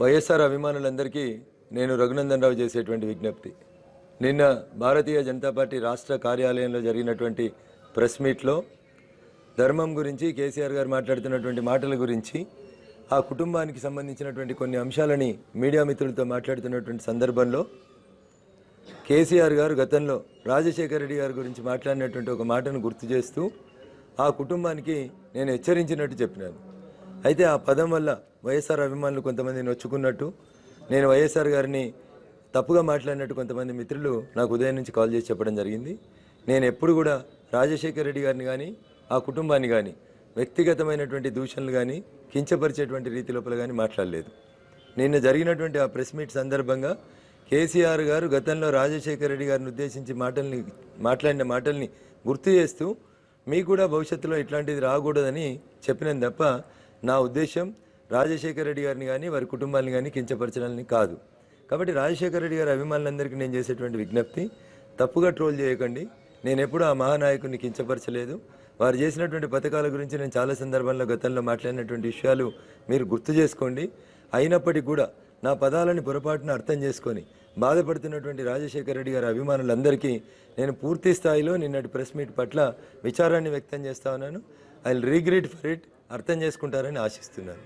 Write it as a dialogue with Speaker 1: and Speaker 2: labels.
Speaker 1: వైఎస్ఆర్ అభిమానులందరికీ నేను రఘునందన్ రావు చేసేటువంటి విజ్ఞప్తి. నిన్న భారతీయ జనతా పార్టీ రాష్ట్ర కార్యాలయంలో జరిగినటువంటి ప్రెస్ మీట్లో ధర్మం గురించి కేసీఆర్ గారు మాట్లాడుతున్నటువంటి మాటల గురించి ఆ కుటుంబానికి సంబంధించినటువంటి కొన్ని అంశాలని మీడియా మిత్రులతో మాట్లాడుతున్నటువంటి సందర్భంలో కేసీఆర్ గారు గతంలో రాజశేఖర రెడ్డి గారి గురించి మాట్లాడినటువంటి ఒక మాటను గుర్తు చేస్తూ ఆ కుటుంబానికి నేను హెచ్చరించినట్టు చెప్పినాను. అయితే ఆ పదం వల్ల వైఎస్ఆర్ అభిమానులు కొంతమంది నొచ్చుకున్నట్టు నేను వైఎస్ఆర్ గారిని తప్పుగా మాట్లాడినట్టు కొంతమంది మిత్రులు నాకు ఉదయం నుంచి కాల్ చేసి చెప్పడం జరిగింది. నేను ఎప్పుడు కూడా రాజశేఖర రెడ్డి గారిని కానీ ఆ కుటుంబాన్ని కానీ వ్యక్తిగతమైనటువంటి దూషణలు కానీ కించపరిచేటువంటి రీతి లోపల కానీ మాట్లాడలేదు. నిన్న జరిగినటువంటి ఆ ప్రెస్ మీట్ సందర్భంగా కేసీఆర్ గారు గతంలో రాజశేఖర రెడ్డి గారిని ఉద్దేశించి మాటల్ని మాట్లాడిన మాటల్ని గుర్తు చేస్తూ మీకు కూడా భవిష్యత్తులో ఇట్లాంటిది రాకూడదని చెప్పినాను తప్ప నా ఉద్దేశం రాజశేఖర రెడ్డి గారిని కానీ వారి కుటుంబాన్ని కానీ కించపరచడాలని కాదు. కాబట్టి రాజశేఖర రెడ్డి గారి అభిమానులందరికీ నేను చేసేటువంటి విజ్ఞప్తి తప్పుగా ట్రోల్ చేయకండి. నేను ఎప్పుడూ ఆ మహానాయకుడిని కించపరచలేదు. వారు చేసినటువంటి పథకాల గురించి నేను చాలా సందర్భాల్లో గతంలో మాట్లాడినటువంటి విషయాలు మీరు గుర్తు చేసుకోండి. అయినప్పటికీ కూడా నా పదాలని పొరపాటున అర్థం చేసుకొని బాధపడుతున్నటువంటి రాజశేఖర రెడ్డి గారి అభిమానులందరికీ నేను పూర్తి స్థాయిలో నిన్నటి ప్రెస్ మీట్ పట్ల విచారాన్ని వ్యక్తం చేస్తా ఉన్నాను. I regret for it. అర్థం చేసుకుంటారని ఆశిస్తున్నాను.